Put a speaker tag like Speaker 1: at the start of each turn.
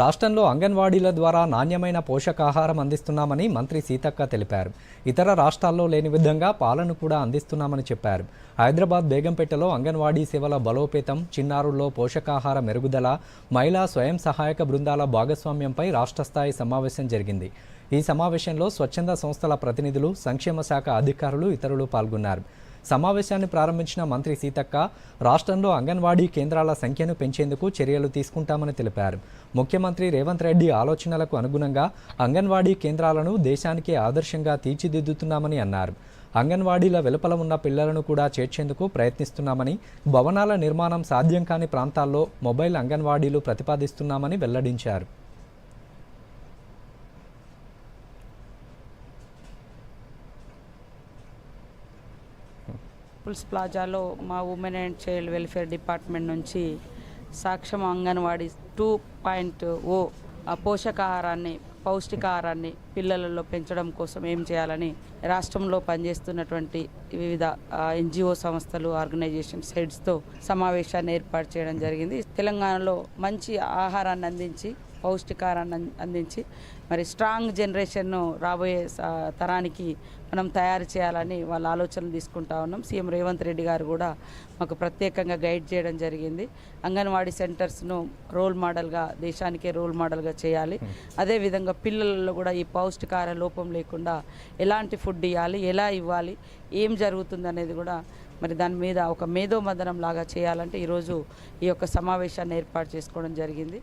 Speaker 1: రాష్ట్రంలో అంగన్వాడీల ద్వారా నాణ్యమైన పోషకాహారం అందిస్తున్నామని మంత్రి సీతక్క తెలిపారు. ఇతర రాష్ట్రాల్లో లేని విధంగా పాలను కూడా అందిస్తున్నామని చెప్పారు. హైదరాబాద్ బేగంపేటలో అంగన్వాడీ సేవల బలోపేతం చిన్నారుల్లో పోషకాహార మెరుగుదల మహిళా స్వయం సహాయక బృందాల భాగస్వామ్యంపై రాష్ట్ర స్థాయి సమావేశం జరిగింది. ఈ సమావేశంలో స్వచ్ఛంద సంస్థల ప్రతినిధులు సంక్షేమ శాఖ అధికారులు ఇతరులు పాల్గొన్నారు. సమావేశాన్ని ప్రారంభించిన మంత్రి సీతక్క రాష్ట్రంలో అంగన్వాడీ కేంద్రాల సంఖ్యను పెంచేందుకు చర్యలు తీసుకుంటామని తెలిపారు. ముఖ్యమంత్రి రేవంత్ రెడ్డి ఆలోచనలకు అనుగుణంగా అంగన్వాడీ కేంద్రాలను దేశానికే ఆదర్శంగా తీర్చిదిద్దుతున్నామని అన్నారు. అంగన్వాడీల వెలుపల ఉన్న పిల్లలను కూడా చేర్చేందుకు ప్రయత్నిస్తున్నామని భవనాల నిర్మాణం సాధ్యం కాని ప్రాంతాల్లో మొబైల్ అంగన్వాడీలు ప్రతిపాదిస్తున్నామని వెల్లడించారు.
Speaker 2: పుల్స్ ప్లాజాలో మా women and child welfare department నుంచి సాక్ష్యం అంగన్వాడీ టూ పాయింట్ ఓ పోషకాహారాన్ని పౌష్టికాహారాన్ని పిల్లలలో పెంచడం కోసం ఏం చేయాలని రాష్ట్రంలో పనిచేస్తున్నటువంటి వివిధ ఎన్జిఓ సంస్థలు ఆర్గనైజేషన్స్ హెడ్స్తో సమావేశాన్ని ఏర్పాటు చేయడం జరిగింది. తెలంగాణలో మంచి ఆహారాన్ని అందించి పౌష్టికారాన్ని అందించి మరి స్ట్రాంగ్ జనరేషన్ను రాబోయే తరానికి మనం తయారు చేయాలని వాళ్ళ ఆలోచనలు తీసుకుంటా ఉన్నాం. సీఎం రేవంత్ రెడ్డి గారు కూడా మాకు ప్రత్యేకంగా గైడ్ చేయడం జరిగింది. అంగన్వాడీ సెంటర్స్ను రోల్ మోడల్గా దేశానికే రోల్ మోడల్గా చేయాలి. అదేవిధంగా పిల్లలలో కూడా ఈ పౌష్టికార లోపం లేకుండా ఎలాంటి ఫుడ్ ఇవ్వాలి ఎలా ఇవ్వాలి ఏం జరుగుతుంది అనేది కూడా మరి దాని మీద ఒక మేధోమదనం లాగా చేయాలంటే ఈరోజు ఈ యొక్క సమావేశాన్ని ఏర్పాటు చేసుకోవడం జరిగింది.